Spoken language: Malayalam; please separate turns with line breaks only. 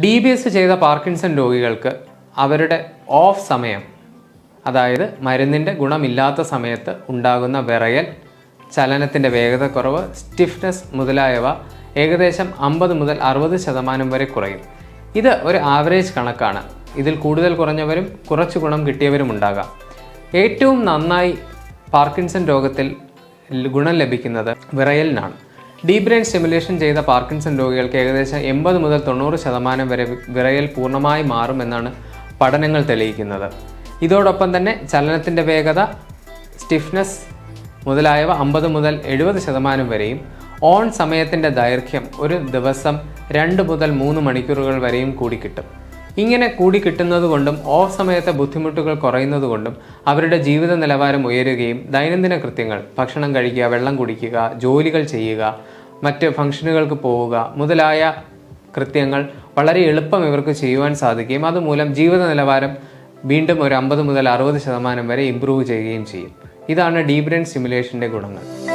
ഡി ബി എസ് ചെയ്ത പാർക്കിൻസൺ രോഗികൾക്ക് അവരുടെ ഓഫ് സമയം അതായത് മരുന്നിന്റെ ഗുണമില്ലാത്ത സമയത്ത് ഉണ്ടാകുന്ന വിറയൽ ചലനത്തിന്റെ വേഗതക്കുറവ് സ്റ്റിഫ്നെസ് മുതലായവ ഏകദേശം അമ്പത് മുതൽ അറുപത് ശതമാനം വരെ കുറയും. ഇത് ഒരു ആവറേജ് കണക്കാണ്. ഇതിൽ കൂടുതൽ കുറഞ്ഞവരും കുറച്ച് ഗുണം കിട്ടിയവരും ഉണ്ടാകാം. ഏറ്റവും നന്നായി പാർക്കിൻസൺ രോഗത്തിൽ ഗുണം ലഭിക്കുന്നത് വിറയലിനാണ്. ഡീപ് ബ്രെയിൻ സ്റ്റിമുലേഷൻ ചെയ്ത പാർക്കിൻസൺ രോഗികൾക്ക് ഏകദേശം എൺപത് മുതൽ തൊണ്ണൂറ് ശതമാനം വരെ വിറയൽ പൂർണമായി മാറുമെന്നാണ് പഠനങ്ങൾ തെളിയിക്കുന്നത്. ഇതോടൊപ്പം തന്നെ ചലനത്തിന്റെ വേഗത സ്റ്റിഫ്നെസ് മുതലായവ അമ്പത് മുതൽ എഴുപത് ശതമാനം വരെയും ഓൺ സമയത്തിന്റെ ദൈർഘ്യം ഒരു ദിവസം രണ്ട് മുതൽ മൂന്ന് മണിക്കൂറുകൾ വരെയും കൂടി കിട്ടും. ഇങ്ങനെ കൂടി കിട്ടുന്നതുകൊണ്ടും ഓഫ് സമയത്തെ ബുദ്ധിമുട്ടുകൾ കുറയുന്നതുകൊണ്ടും അവരുടെ ജീവിത നിലവാരം ഉയരുകയും ദൈനംദിന കൃത്യങ്ങൾ ഭക്ഷണം കഴിക്കുക വെള്ളം കുടിക്കുക ജോലികൾ ചെയ്യുക മറ്റ് ഫംഗ്ഷനുകൾക്ക് പോവുക മുതലായ കൃത്യങ്ങൾ വളരെ എളുപ്പം ഇവർക്ക് ചെയ്യുവാൻ സാധിക്കുകയും അതുമൂലം ജീവിത നിലവാരം വീണ്ടും ഒരു അമ്പത് മുതൽ അറുപത് ശതമാനം വരെ ഇമ്പ്രൂവ് ചെയ്യുകയും ചെയ്യും. ഇതാണ് ഡീപ് ബ്രെയിൻ സ്റ്റിമുലേഷന്റെ ഗുണങ്ങൾ.